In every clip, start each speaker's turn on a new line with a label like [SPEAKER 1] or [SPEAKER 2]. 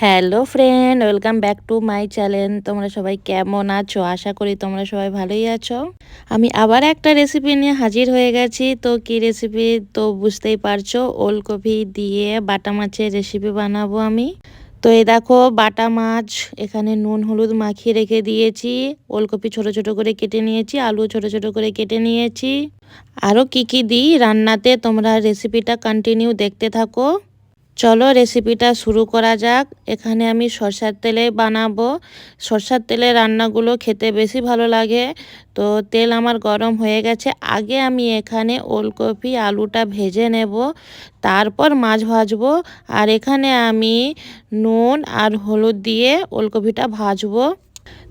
[SPEAKER 1] Hello friend welcome back to my channel তোমরা সবাই কেমন আছো? আশা করি তোমরা সবাই ভালোই আছো। আমি আবার একটা রেসিপি নিয়ে হাজির হয়ে গেছি। তো কি রেসিপি তো বুঝতেই পারছ, ওলকপি দিয়ে বাটা মাছের রেসিপি বানাবো আমি। তো এই দেখো বাটা মাছ, এখানে নুন, হলুদ মাখিয়ে রেখে দিয়েছি। ওলকপি ছোট ছোট করে কেটে নিয়েছি, আলু ছোট ছোট করে কেটে নিয়েছি। আরও কি কি দিই রান্নাতে, তোমরা রেসিপিটা কন্টিনিউ দেখতে থাকো। চলো রেসিপিটা শুরু করা যাক। এখানে আমি সরষার তেলে বানাবো। সরষার তেলে রান্নাগুলো খেতে বেশি ভালো লাগে। তো তেল আমার গরম হয়ে গেছে। আগে আমি এখানে ওলকপি, আলুটা ভেজে নেব। তারপর মাছ ভাজবো। আর এখানে আমি নুন আর হলুদ দিয়ে ওলকপিটা ভাজবো।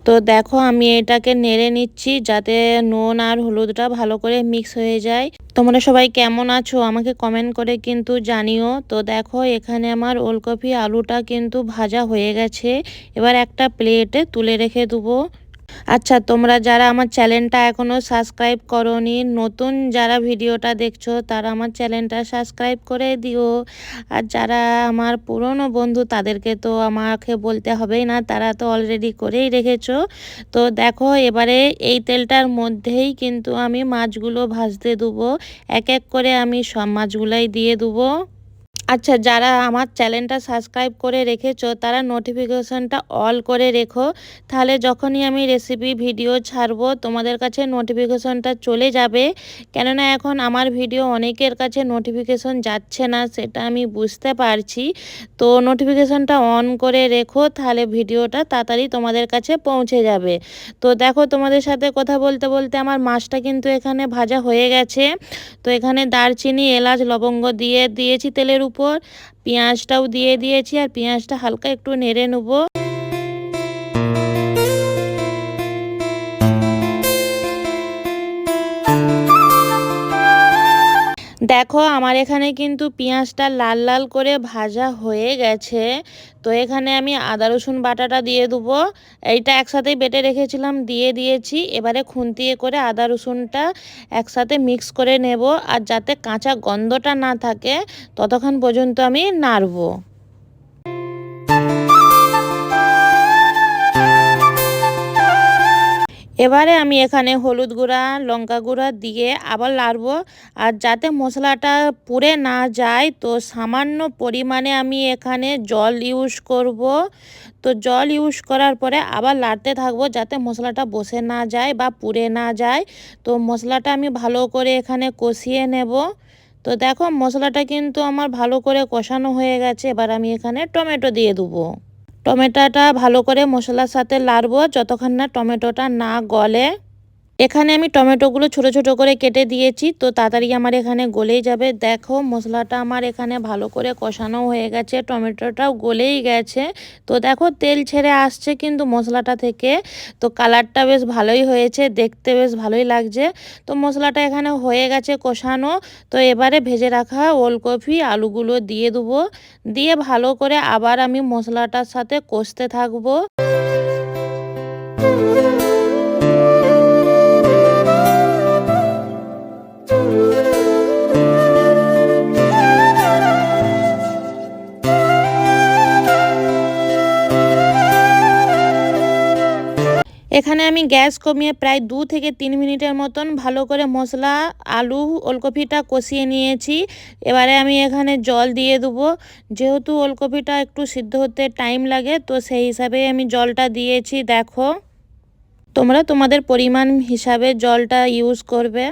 [SPEAKER 1] তো দেখো আমি এটাকে নেড়ে নিচ্ছি যাতে নুন আর হলুদটা ভালো করে মিক্স হয়ে যায়। তোমরা সবাই কেমন আছো? আমাকে কমেন্ট করে কিন্তু জানিও। তো দেখো এখানে আমার ওলকপি আলুটা কিন্তু ভাজা হয়ে গেছে। এবার একটা প্লেটে তুলে রেখে দেবো। আচ্ছা তোমরা যারা আমার চ্যানেলটা এখনও সাবস্ক্রাইব করনি, নতুন যারা ভিডিওটা দেখছ, তারা আমার চ্যানেলটা সাবস্ক্রাইব করে দিও। আর যারা আমার পুরনো বন্ধু, তাদেরকে তো আমাকে বলতে হবেই না, তারা তো অলরেডি করেই রেখেছো। তো দেখো, এবারে এই তেলটার মধ্যেই কিন্তু আমি মাছগুলো ভাজতে দেবো। এক এক করে আমি সব মাছগুলাই দিয়ে দেবো। আচ্ছা যারা আমার চ্যানেলটা সাবস্ক্রাইব করে রেখেছো, তারা নোটিফিকেশনটা অল করে রেখো। তাহলে যখনই আমি রেসিপি ভিডিও ছাড়বো, তোমাদের কাছে নোটিফিকেশনটা চলে যাবে। কেননা এখন আমার ভিডিও অনেকের কাছে নোটিফিকেশন যাচ্ছে না, সেটা আমি বুঝতে পারছি। তো নোটিফিকেশনটা অন করে রেখো, তাহলে ভিডিওটা তাড়াতাড়ি তোমাদের কাছে পৌঁছে যাবে। তো দেখো, তোমাদের সাথে কথা বলতে বলতে আমার মাছটা কিন্তু এখানে ভাজা হয়ে গেছে। তো এখানে দারচিনি, এলাচ, লবঙ্গ দিয়ে দিয়েছি তেলের পেঁয়াজটাও দিয়ে দিয়েছি আর পেঁয়াজটা হালকা একটু নেড়ে নেব। দেখো, আমার এখানে কিন্তু পেঁয়াজটা লাল লাল করে ভাজা হয়ে গেছে। তো এখানে আমি আদা, রসুন বাটাটা দিয়ে দেবো। এইটা একসাথেই বেটে রেখেছিলাম, দিয়ে দিয়েছি। এবারে খুন্তিয়ে করে আদা, রসুনটা একসাথে মিক্স করে নেব আর যাতে কাঁচা গন্ধটা না থাকে, ততক্ষণ পর্যন্ত আমি নাড়বো। এবারে আমি এখানে হলুদ গুঁড়া, লঙ্কা গুঁড়া দিয়ে আবার লাড়বো আর যাতে মশলাটা পুড়ে না যায়, তো সামান্য পরিমাণে আমি এখানে জল ইউজ করব। তো জল ইউজ করার পরে আবার লাড়তে থাকব যাতে মশলাটা বসে না যায় বা পুড়ে না যায়। তো মশলাটা আমি ভালো করে এখানে কষিয়ে নেব। তো দেখো মশলাটা কিন্তু আমার ভালো করে কষানো হয়ে গেছে। এবার আমি এখানে টমেটো দিয়ে দেবো। টমেটোটা ভালো করে মশলার সাথে লাড়বো যতক্ষণ না টমেটোটা না গলে। এখানে আমি টমেটোগুলো ছোট ছোট করে কেটে দিয়েছি, তো তাড়াতাড়ি আমার এখানে গলেই যাবে। দেখো, মশলাটা আমার এখানে ভালো করে কষানো হয়ে গেছে, টমেটোটাও গলেই গেছে। তো দেখো, তেল ছেড়ে আসছে কিন্তু মশলাটা থেকে। তো কালারটা বেশ ভালোই হয়েছে, দেখতে বেশ ভালোই লাগছে। তো মশলাটা এখানে হয়ে গেছে কষানো। তো এবারে ভেজে রাখা ওলকপি, আলুগুলো দিয়ে দেবো। দিয়ে ভালো করে আবার আমি মশলাটার সাথে কষতে থাকব। এখানে আমি গ্যাস কমিয়ে প্রায় দু থেকে তিন মিনিটের মতন ভালো করে মশলা, আলু, ওলকপিটা কষিয়ে নিয়েছি। এবারে আমি এখানে জল দিয়ে দেবো। যেহেতু ওলকপিটা একটু সিদ্ধ হতে টাইম লাগে, তো সেই হিসাবে আমি জলটা দিয়েছি, দেখো। তোমরা তোমাদের পরিমাণ হিসাবে জলটা ইউজ করবে।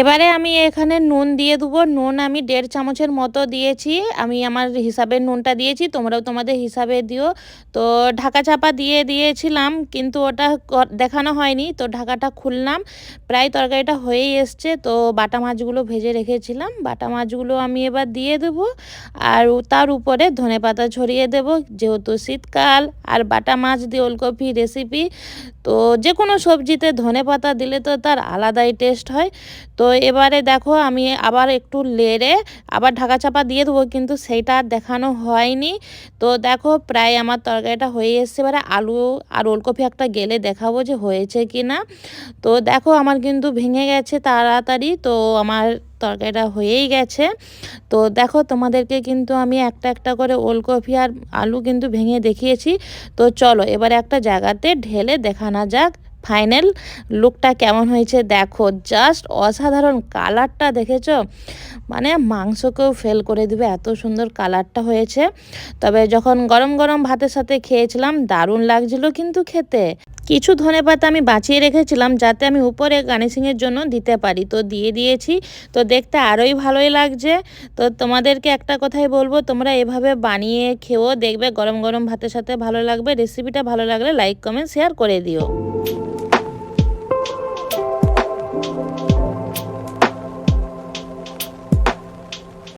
[SPEAKER 1] এবারে আমি এখানে নুন দিয়ে দেবো। নুন আমি দেড় চামচের মতো দিয়েছি। আমি আমার হিসাবে নুনটা দিয়েছি, তোমরাও তোমাদের হিসাবে দিও। তো ঢাকা চাপা দিয়ে দিয়েছিলাম, কিন্তু ওটা দেখানো হয়নি, তো ঢাকাটা খুললাম। প্রায় তরকারিটা হয়েই এসছে, তো বাটা মাছগুলো ভেজে রেখেছিলাম। বাটা মাছগুলো আমি এবার দিয়ে দেবো, আর তার উপরে ধনে পাতা ছড়িয়ে দেবো, যেহেতু শীতকাল, আর বাটা মাছ দিয়ে ওলকপি রেসিপি তো যে কোনো সবজিতে ধনে পাতা দিলে তো তার আলাদাই টেস্ট হয়। তো তো এবারে দেখো আমি আবার একটু লেড়ে আবার ঢাকা চাপা দিয়ে দেবো, কিন্তু সেইটা দেখানো হয়নি। তো দেখো প্রায় আমার তরকারিটা হয়ে এসছে, এবারে আলু আর ওলকপি একটা গেলে দেখাবো যে হয়েছে কি না তো দেখো আমার কিন্তু ভেঙে গেছে তাড়াতাড়ি, তো আমার তরকারিটা হয়েই গেছে। তো দেখো তোমাদেরকে কিন্তু আমি একটা একটা করে ওলকপি আর আলু কিন্তু ভেঙে দেখিয়েছি। তো চলো এবারে একটা জায়গাতে ঢেলে দেখানো যাক। ফাইনাল লুকটা কেমন হয়েছে দেখো জাস্ট অসাধারণ কালারটা দেখেছ? মানে মাংসকেও ফেল করে দিবে, এত সুন্দর কালারটা হয়েছে। তবে যখন গরম গরম ভাতের সাথে খেয়েছিলাম, দারুণ লাগছিল কিন্তু খেতে। কিছু ধনে পাতা আমি বাঁচিয়ে রেখেছিলাম যাতে আমি উপরে গার্নিশিংয়ের জন্য দিতে পারি। তো দিয়ে দিয়েছি, তো দেখতে আরোই ভালোই লাগছে। তো তোমাদেরকে একটা কথাই বলব, তোমরা এভাবে বানিয়ে খেয়েও দেখবে, গরম গরম ভাতের সাথে ভালো লাগবে। রেসিপিটা ভালো লাগলে লাইক কমেন্ট শেয়ার করে দিও।